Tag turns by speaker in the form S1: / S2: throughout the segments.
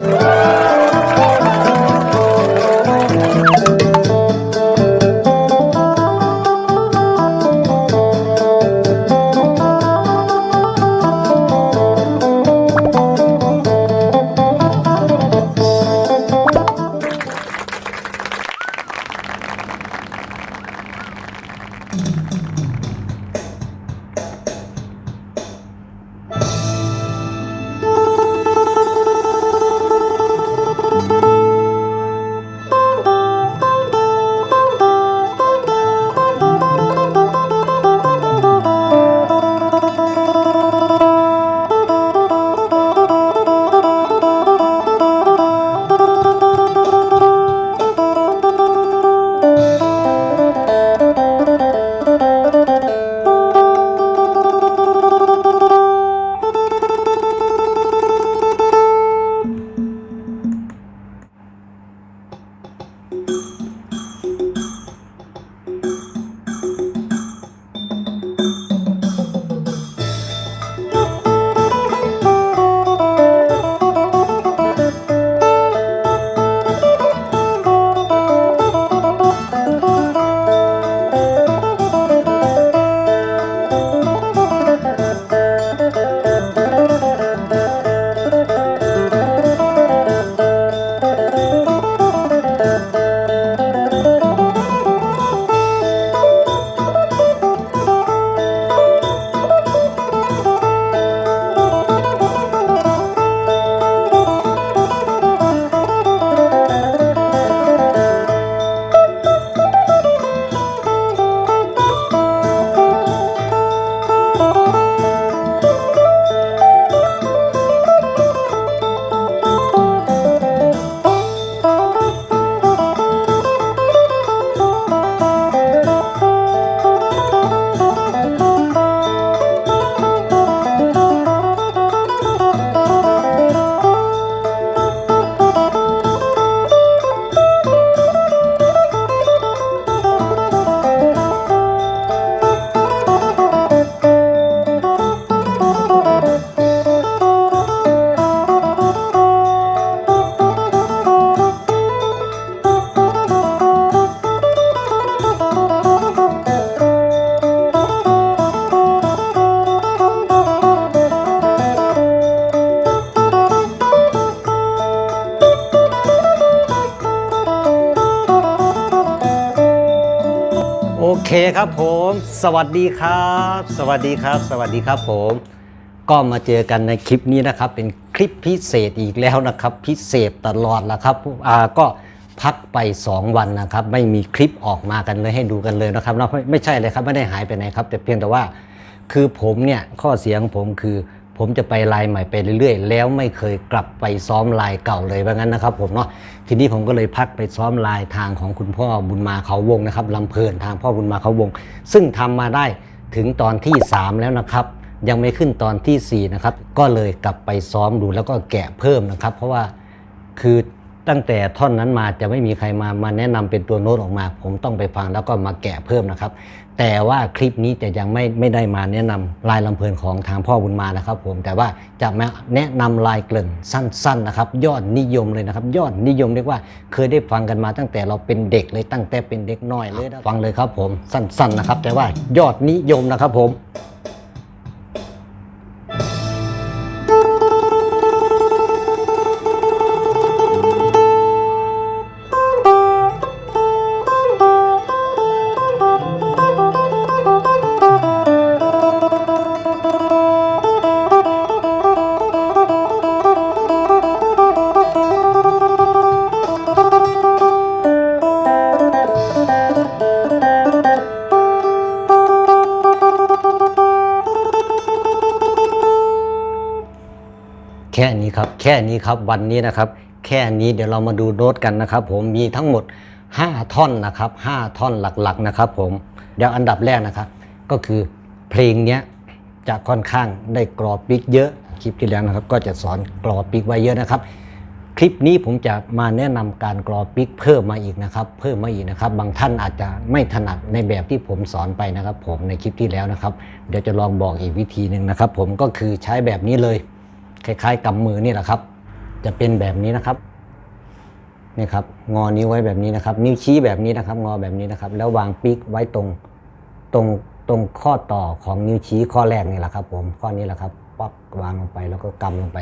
S1: โเคครับผม สวัสดีครับ สวัสดีครับ สวัสดีครับผม ก็มาเจอกันในคลิปนี้นะครับ เป็นคลิปพิเศษอีกแล้วนะครับ พิเศษตลอดแล้วครับอ่าก็พักไป 2 วันนะครับ ไม่มีคลิปออกมากันเลยให้ดูกันเลยนะครับไม่ไม่ใช่เลยครับไม่ได้หายไปไหนครับ แต่เพียงแต่ว่าคือผมเนี่ยข้อเสียของผมคือ ผมจะไปลายใหม่ไปเรื่อยๆ แล้วไม่เคยกลับไปซ้อมลายเก่าเลยว่างั้นนะครับผมเนาะทีนี้ผมก็เลยพักไปซ้อมลายทางของคุณพ่อบุญมาเขาวงนะครับลำเพลินทางพ่อบุญมาเขาวง ซึ่งทำมาได้ถึงตอนที่ 3 แล้วนะครับ ยังไม่ขึ้นตอนทีสี่4นะครับก็เลยกลับไปซ้อมดูแล้วก็แกะเพิ่มนะครับ เพราะว่าคือ ตั้งแต่ท่อนนั้นมาจะไม่มีใครมามาแนะนำเป็นตัวโน้ตออกมา ผมต้องไปฟังแล้วก็มาแกะเพิ่มนะครับ แต่ว่าคลิปนี้จะยังไม่ไม่ได้มาแนะนำลายลำเพลินของทางพ่อบุญมานะครับ ผมแต่ว่าจะมาแนะนำลายเกลิ่นสั้นๆนะครับ ยอดนิยมเลยนะครับ ยอดนิยมเรียกว่าเคยได้ฟังกันมาตั้งแต่เราเป็นเด็กเลยตั้งแต่เป็นเด็กน้อยเลยนะฟังเลยครับผมสั้นๆนะครับ แต่ว่ายอดนิยมนะครับผม นี้ครับแค่นี้ครับวันนี้นะครับ แค่นี้เดี๋ยวเรามาดูโน้ตกันนะครับ ผมมีทั้งหมด 5 ท่อนนะครับ5ท่อนหลักๆนะครับผมเดี๋ยวอันดับแรกนะครับ ก็คือเพลงเนี้ยจะค่อนข้างได้กรอปิกเยอะคลิปที่แล้วนะครับ ก็จะสอนกรอปิกไว้เยอะนะครับ คลิปนี้ผมจะมาแนะนำการกรอปิกเพิ่มมาอีกนะครับ เพิ่มมาอีกนะครับ บางท่านอาจจะไม่ถนัดในแบบที่ผมสอนไปนะครับ ผมในคลิปที่แล้วนะครับ เดี๋ยวจะลองบอกอีกวิธีหนึ่งนะครับ ผมก็คือใช้แบบนี้เลย คล้ายๆกำมือนี่แหละครับ จะเป็นแบบนี้นะครับนี่ครับงอนิ้วไว้แบบนี้นะครับ นิ้วชี้แบบนี้นะครับ งอแบบนี้นะครับ แล้ววางปิกไว้ตรงตรงตรงข้อต่อของนิ้วชี้ข้อแรกนี่แหละครับ ผมข้อนี้แหละครับปั๊บวางลงไปแล้วก็กำลงไป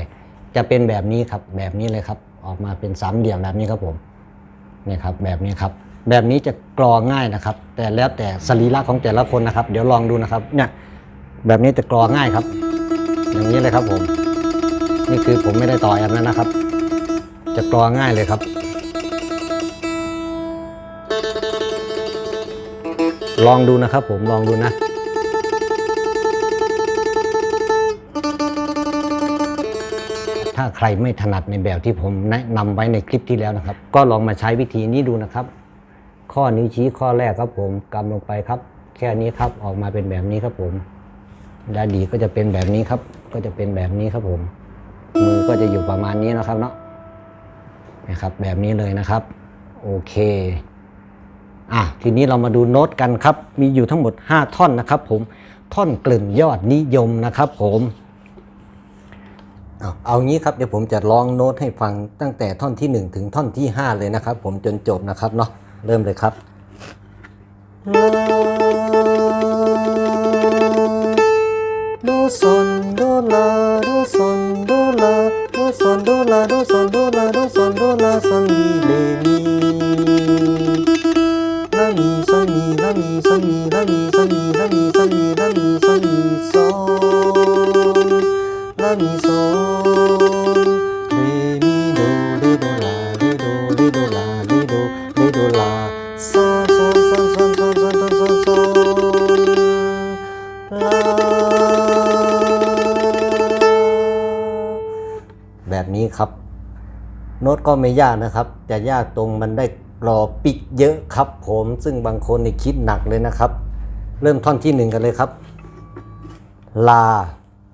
S1: จะเป็นแบบนี้ครับ แบบนี้เลยครับ ออกมาเป็นสามเหลี่ยมแบบนี้ครับผมนี่ครับ แบบนี้ครับ แบบนี้จะกรอง่ายนะครับ แต่แล้วแต่สรีระของแต่ละคนนะครับ เดี๋ยวลองดูนะครับ เนี่ยแบบนี้จะกรอง่ายครับ อย่างนี้เลยครับผม นี่คือผมไม่ได้ต่อแอมแล้วนะครับ จะกรอง่ายเลยครับ ลองดูนะครับผมลองดูนะถ้าใครไม่ถนัดในแบบที่ผมแนะนำไว้ในคลิปที่แล้วนะครับ ก็ลองมาใช้วิธีนี้ดูนะครับ ข้อนิ้วชี้ข้อแรกครับผมกำลงไปครับ แค่นี้ครับออกมาเป็นแบบนี้ครับผมดาดีก็จะเป็นแบบนี้ครับ ก็จะเป็นแบบนี้ครับผม มือก็จะอยู่ประมาณนี้นะครับเนาะนะครับ แบบนี้เลยนะครับ โอเคอะทีนี้เรามาดูโน้ตกันครับ มีอยู่ทั้งหมด 5 ท่อนนะครับ ผมท่อนกลิ่นยอดนิยมนะครับ ผมเอาเอางี้ครับเดี๋ยวผมจะลองโน้ตให้ฟังตั้งแต่ท่อนที่ 1 ถึงท่อนที่ 5 เลยนะครับ ผมจนจบนะครับเนาะเริ่มเลยครับโดซนโดลา โน้ตก็ไม่ยากนะครับ จะยากตรงมันได้กรอปิกเยอะครับผม ซึ่งบางคนในคิดหนักเลยนะครับ เริ่มท่อนที่หนึ่งกันเลยครับ ลา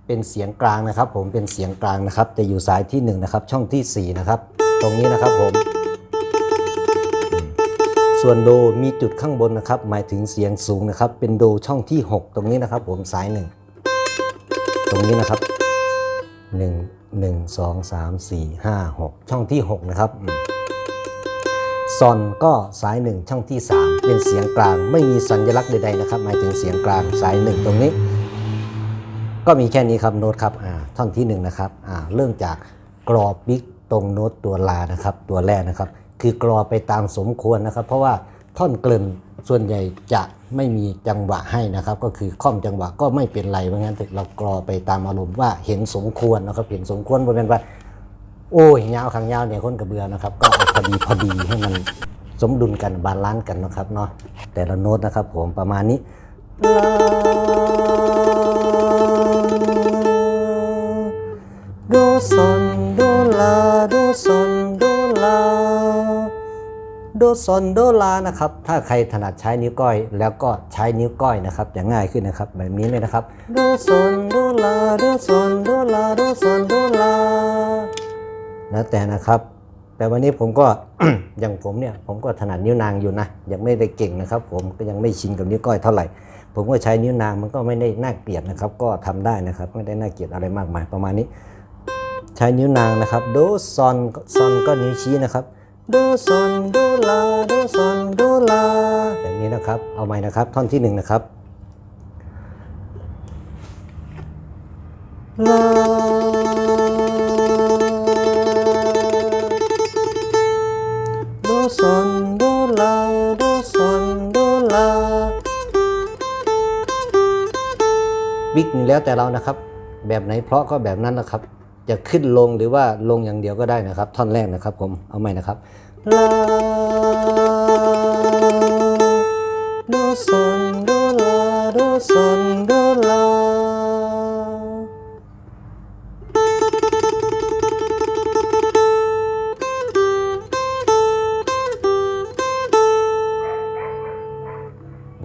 S1: เป็นเสียงกลางนะครับ ผมเป็นเสียงกลางนะครับ จะอยู่สายที่หนึ่งนะครับช่องที่สี่นะครับตรงนี้นะครับผม ส่วนโดมีจุดข้างบนนะครับ หมายถึงเสียงสูงนะครับ เป็นโดช่องที่ 6 ตรงนี้นะครับ ผมสายหนึ่งตรงนี้นะครับ 1 1 2 3 4 5 6 ช่องที่ 6 นะครับซอนก็สาย 1 ช่องที่ 3 เป็นเสียงกลาง ไม่มีสัญลักษณ์ใดๆนะครับ หมายถึงเสียงกลางสาย 1 ตรงนี้ ก็มีแค่นี้ครับโน้ตครับอ่าท่อนที่ 1 นะครับอ่าเริ่มจากกรอปิกตรงโน้ตตัวลานะครับ ตัวแรกนะครับ คือกรอไปตามสมควรนะครับ เพราะว่าท่อนเกลิ่น ส่วนใหญ่จะไม่มีจังหวะให้นะครับ ก็คือข้อมจังหวะก็ไม่เป็นไรเพราะงั้นเรากรอไปตามอารมณ์ว่าเห็นสมควรนะครับ เห็นสมควรบนเป็นว่า โอ้ยยาวขังยาวเนี่ยคนกระเบือนะครับ ก็อพอดีพอดีให้มันสมดุลกันบาลานซ์กันนะครับเนาะแต่ละโน้ตนะครับ ผมประมาณนี้โดซอนโดลาโดซอน โดซอนโดลานะครับ ถ้าใครถนัดใช้นิ้วก้อย แล้วก็ใช้นิ้วก้อยนะครับจะง่ายขึ้นนะครับ แบบนี้เลยนะครับโดซอนโดลาโดซอนโดลาโดซอนโดลาแล้วแต่นะครับ แต่วันนี้ผมก็อย่างผมเนี่ยผมก็ถนัดนิ้วนางอยู่นะยังไม่ได้เก่งนะครับ ผมก็ยังไม่ชินกับนิ้วก้อยเท่าไหร่ ผมก็ใช้นิ้วนางมันก็ไม่ได้น่าเกลียดนะครับ ก็ทำได้นะครับไม่ได้น่าเกลียดอะไรมากมายประมาณนี้ ใช้นิ้วนางนะครับ โดซอนซอนก็นิ้วชี้นะครับ ดซอนโดลาโดซอนโดลาแบบนี้นะครับ เอาใหม่นะครับ ท่อนที่หนึ่งนะครับลาโดซอนโดลาโดซอนโดลาวิกนี่แล้วแต่เรานะครับ แบบไหนเพราะก็แบบนั้นนะครับ จะขึ้นลงหรือว่าลงอย่างเดียวก็ได้นะครับ ท่อนแรกนะครับผมเอาใหม่นะครับลาโดซอนโดลาโดซอนโดลา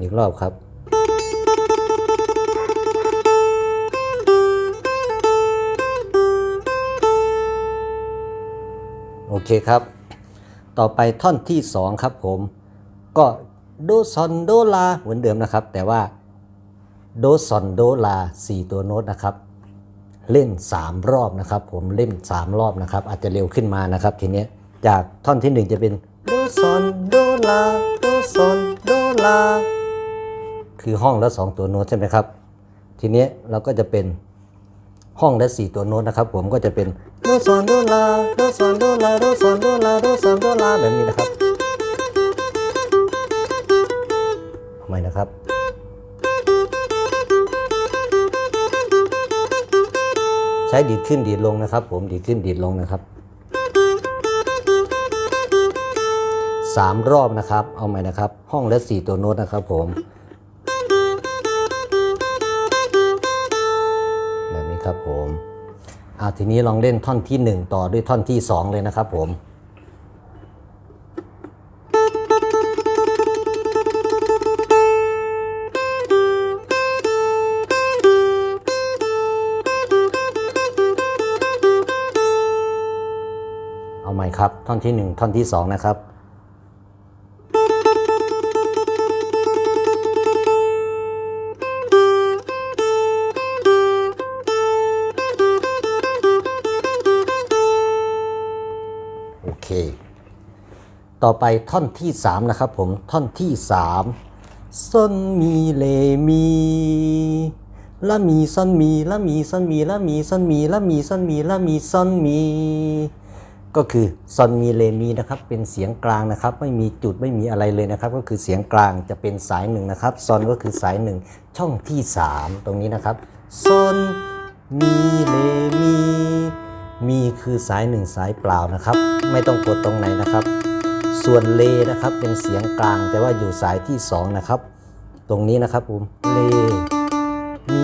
S1: อีกรอบครับ เคครับ ต่อไปท่อนที่ 2 ครับผม ก็โดซอนโดลาเหมือนเดิมนะครับ แต่ว่าโดซอนโดลา 4 ตัวโน้ตนะครับ เล่น 3 รอบนะครับ ผมเล่น 3 รอบนะครับ อาจจะเร็วขึ้นมานะครับ ทีนี้จากท่อนที่ 1 จะเป็นโดซอนโดลาโดซอนโดลาคือห้องละ 2 ตัวโน้ตใช่ไหมครับ ทีนี้เราก็จะเป็นห้องละ 4 ตัวโน้ตนะครับ ผมก็จะเป็น โดซอนโดลาโดซอนโดลาโดซอนโดลาโดซอนโดลาแบบนี้นะครับทำไมนะครับใช้ดีดขึ้นดีดลงนะครับ ผมดีดขึ้นดีดลงนะครับสามรอบนะครับ เอาใหม่นะครับ ห้องละสี่ตัวโน้ตนะครับผมแบบนี้ครับผม เอาทีนี้ลองเล่นท่อนที่หนึ่งต่อด้วยท่อนที่สองเลยนะครับผมเอาใหม่ครับ ท่อนที่หนึ่งท่อนที่สองนะครับ ต่อไปท่อนที่ 3 นะครับผมท่อนที่3ซอนมีเลมีละมีซอนมีละมีซอนมีละมีซอนมีละมีซนมีละมีซอนมี ก็คือซอนมีเลมีนะครับเป็นเสียงกลางนะครับ ไม่มีจุดไม่มีอะไรเลยนะครับ ก็คือเสียงกลางจะเป็นสายหนึ่งนะครับซอนก็คือสายหนึ่งช่องที่ 3 ตรงนี้นะครับซอนมีเลมีมีคือสายหนึ่งสายเปล่านะครับ ไม่ต้องกดตรงไหนนะครับ ส่วนเลนะครับเป็นเสียงกลาง แต่ว่าอยู่สายที่สองนะครับ ตรงนี้นะครับผมเลมี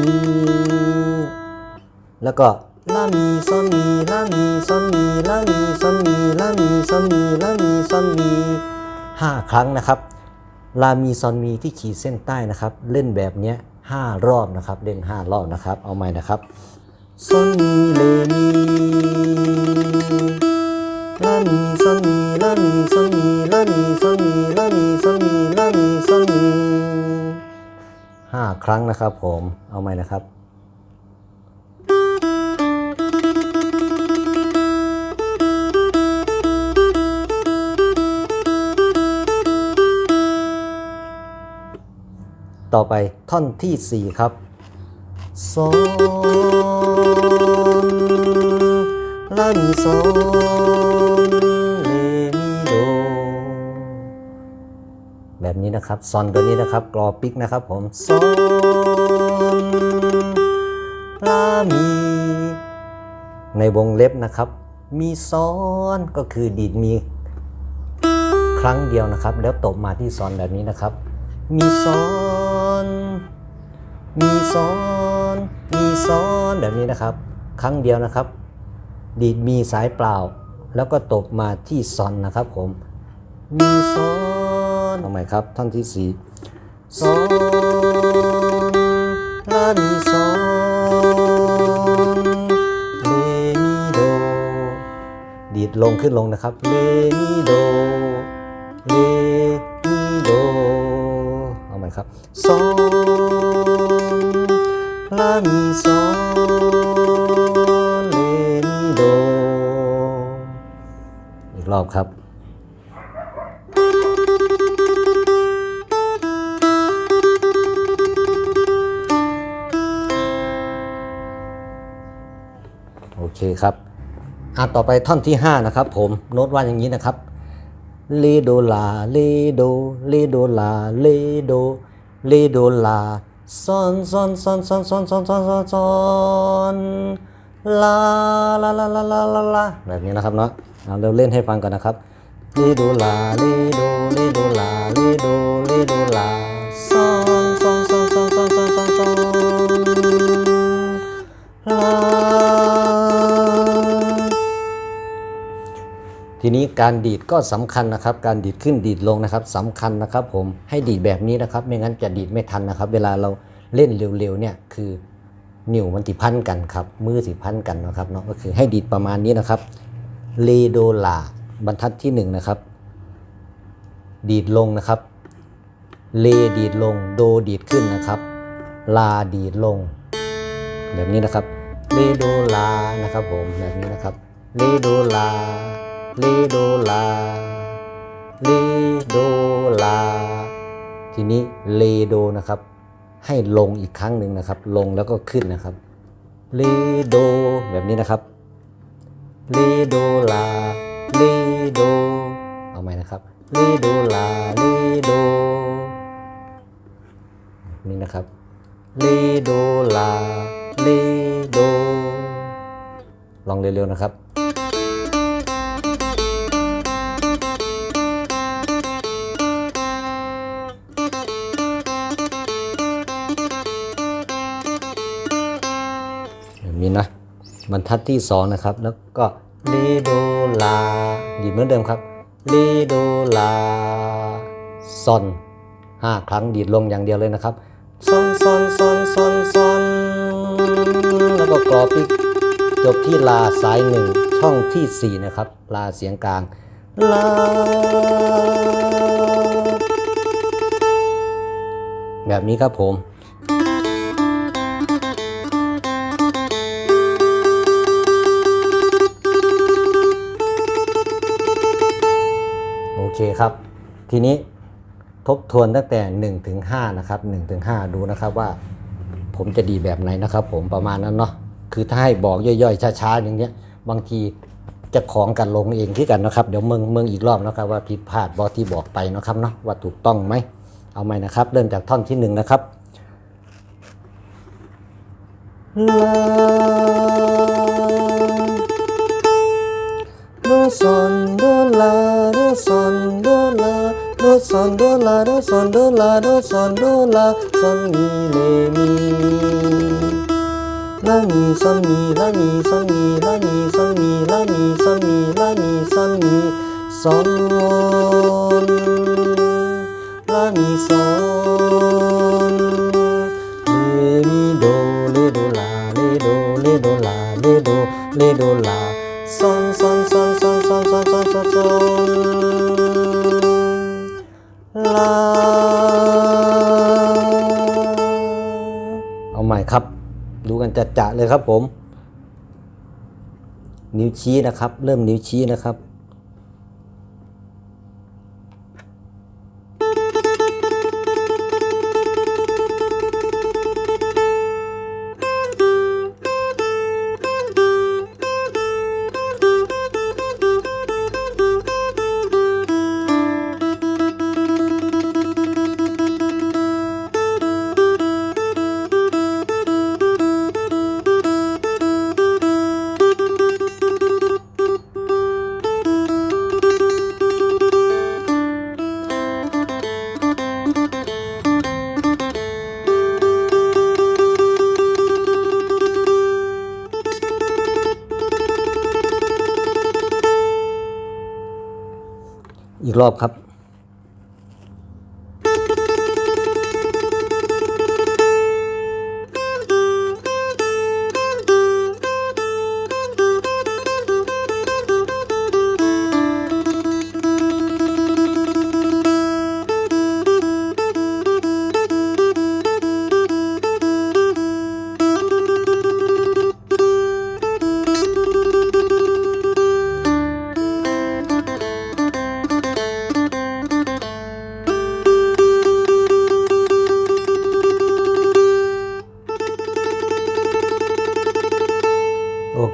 S1: แล้วก็ลามีซอนมีลามีซอนมีลามีซอนมีลามีซอนมีลามีซอนมีห้าครั้งนะครับลามีซอนมีที่ขีดเส้นใต้นะครับ เล่นแบบเนี้ยห้ารอบนะครับ เล่นห้ารอบนะครับ เอาใหม่นะครับซอนมีเลมีลามีซอนมี ลามีซอมีลามีซอมีลามีซอมีลามีซอมีห้าครั้งนะครับ ผมเอาใหม่นะครับต่อไปท่อนที่ 4 ครับซอนลามีซ นะครับซอนตัวนี้นะครับกรอปิกนะครับผมซอนลามีในวงเล็บนะครับ มีซอนก็คือดีดมี ครั้งเดียวนะครับ แล้วตบมาที่ซอนแบบนี้นะครับ มีซอน มีซ้อน มีซ้อนแบบนี้นะครับ ครั้งเดียวนะครับ ดีดมีสายเปล่า แล้วก็ตบมาที่ซอนนะครับผม มีซ้อน ทำไมครับ ท่อนที่สี่ซ้อนลามีซ้อนเลมีโด ดีดลงขึ้นลงนะครับเลมีโดเล อะต่อไปท่อนที่ 5 นะครับผมโน้ตว่าอย่างนี้นะครับเลโดลาเลโดเลโดลาเลโดเลโดลาซอนซอนซอนซอนซอนซอนซอนซอนซอนลาลาลาลาลาลาลาแบบนี้นะครับเนาะเอาเราเล่นให้ฟังก่อนนะครับเลโดลาเลโดเลโดลาเลโดเลโดลาซอนซอนซอนซอนซอนซอนซอนซอนลา ทีนี้การดีดก็สำคัญนะครับ การดีดขึ้นดีดลงนะครับสำคัญนะครับผมให้ดีดแบบนี้นะครับ ไม่งั้นจะดีดไม่ทันนะครับ เวลาเราเล่นเร็วๆเนี่ยคือนิ้วมันติพันกันครับมือสิพันกันนะครับเนาะก็คือให้ดีดประมาณนี้นะครับเลโดลาบรรทัดที่หนึ่งนะครับดีดลงนะครับเลดีดลงโดดีดขึ้นนะครับ ลาดีดลง แบบนี้นะครับเลโดลานะครับผมแบบนี้นะครับเลโดลา ลโดลาเลโดลา ทีนี้เลโดนะครับ ให้ลงอีกครั้งหนึ่งนะครับ ลงแล้วก็ขึ้นนะครับเลโดแบบนี้นะครับเลโดลาเลโดเอาใหม่นะครับเลโดลาเลโดนี่นะครับเลโดลาเลโดลองเร็วๆนะครับ บรรทัดที่สองนะครับ แล้วก็เลโดลาดีดเหมือนเดิมครับเลโดลาซอนห้าครั้งดีดลงอย่างเดียวเลยนะครับซอนซอนซอนซอนซอนแล้วก็กรอบอีกจบที่ลาสายหนึ่งช่องที่สี่นะครับ ลาเสียงกลางลาแบบนี้ครับผม ครับ ทีนี้ทบทวนตั้งแต่1ถึง5นะครับ1ถึง5ดูนะครับว่า ผมจะดีแบบไหนนะครับ ผมประมาณนั้นเนาะคือถ้าให้บอกย่อยๆช้าๆอย่างเงี้ย บางทีจะของกันลงเองที่กันนะครับ เดี๋ยวเมืองเมืองอีกรอบนะครับ ว่าผิดพลาดบอที่บอกไปนะครับเนาะว่าถูกต้องไหมเอาไหมนะครับ เริ่มจากท่อนที่หนึ่งนะครับลา do son do la, son mi le mi. La mi, son mi, la mi, son mi, la mi, son mi, la mi, son mi, la mi, son mi, son luôn la mi, son. Le mi do le do la le do le do la le do le do la. ม่ครับ ดูกันจัดจะเลยครับผม นิ้วชี้นะครับ เริ่มนิ้วชี้นะครับ รอบครับ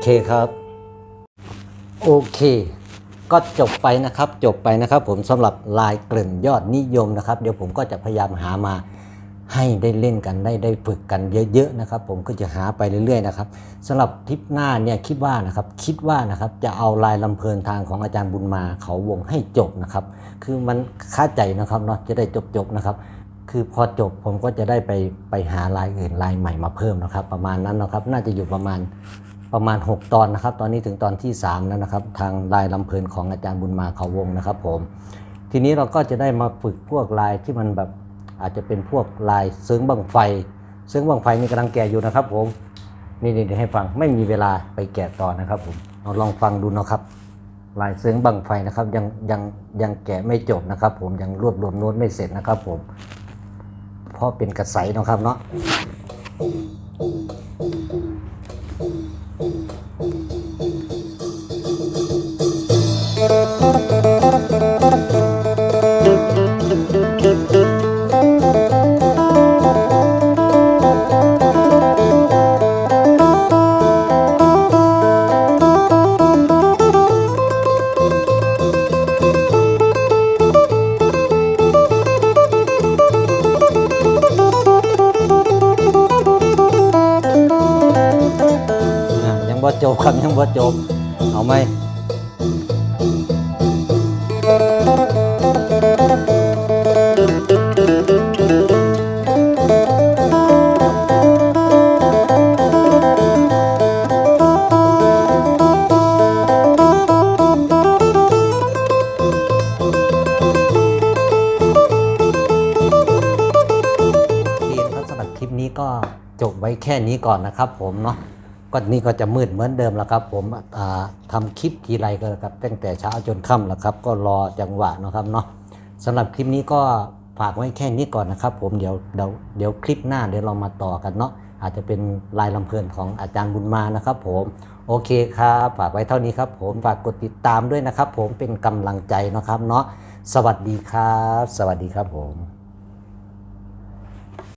S1: คครับ โอเค ก็จบไปนะครับ จบไปนะครับ ผมสำหรับลายกริ่นยอดนิยมนะครับ เดี๋ยวผมก็จะพยายามหามาให้ได้เล่นกันได้ได้ฝึกกันเยอะๆนะครับ ผมก็จะหาไปเรื่อยๆนะครับสำหรับทริปหน้าเนี่ยคิดว่านะครับคิดว่านะครับจะเอาลายลำเพลินทางของอาจารย์บุญมาเขาวงให้จบนะครับ คือมันค่าใจนะครับเนาะจะได้จบๆนะครับ คือพอจบผมก็จะได้ไปไปหาลายอื่นลายใหม่มาเพิ่มนะครับ ประมาณนั้นนะครับ น่าจะอยู่ประมาณ ประมาณ 6 ตอนนะครับ ตอนนี้ถึงตอนที่ 3 แล้วนะครับ ทางลายลำเพลินของอาจารย์บุญมาเขาวงนะครับผม ทีนี้เราก็จะได้มาฝึกพวกลายที่มันแบบอาจจะเป็นพวกลายซึ้งบังไฟซึ้งบังไฟนี่กำลังแกะอยู่นะครับ ผมนี่เดี๋ยวให้ฟังไม่มีเวลาไปแกะต่อนะครับ ผมเราลองฟังดูนะครับ ลายซึ้งบังไฟนะครับ ยังยังยังแกะไม่จบนะครับ ผมยังรวบรวมโน้ตไม่เสร็จนะครับ ผม เพราะเป็นกระใสนะครับเนาะ แค่นี้ก่อนนะครับผมเนาะก็นี่ก็จะมืดเหมือนเดิมแล้วครับ ผมอ่าทำคลิปทีไรก็ครับตั้งแต่เช้าจนค่ำแล้วครับ ก็รอจังหวะนะครับเนาะสำหรับคลิปนี้ก็ฝากไว้แค่นี้ก่อนนะครับ ผมเดี๋ยวเดี๋ยวเดี๋ยวคลิปหน้าเดี๋ยวเรามาต่อกันเนาะอาจจะเป็นลายลำเพลินของอาจารย์บุญมานะครับ ผมโอเคครับฝากไว้เท่านี้ครับ ผมฝากกดติดตามด้วยนะครับ ผมเป็นกำลังใจนะครับเนาะสวัสดีครับ สวัสดีครับผม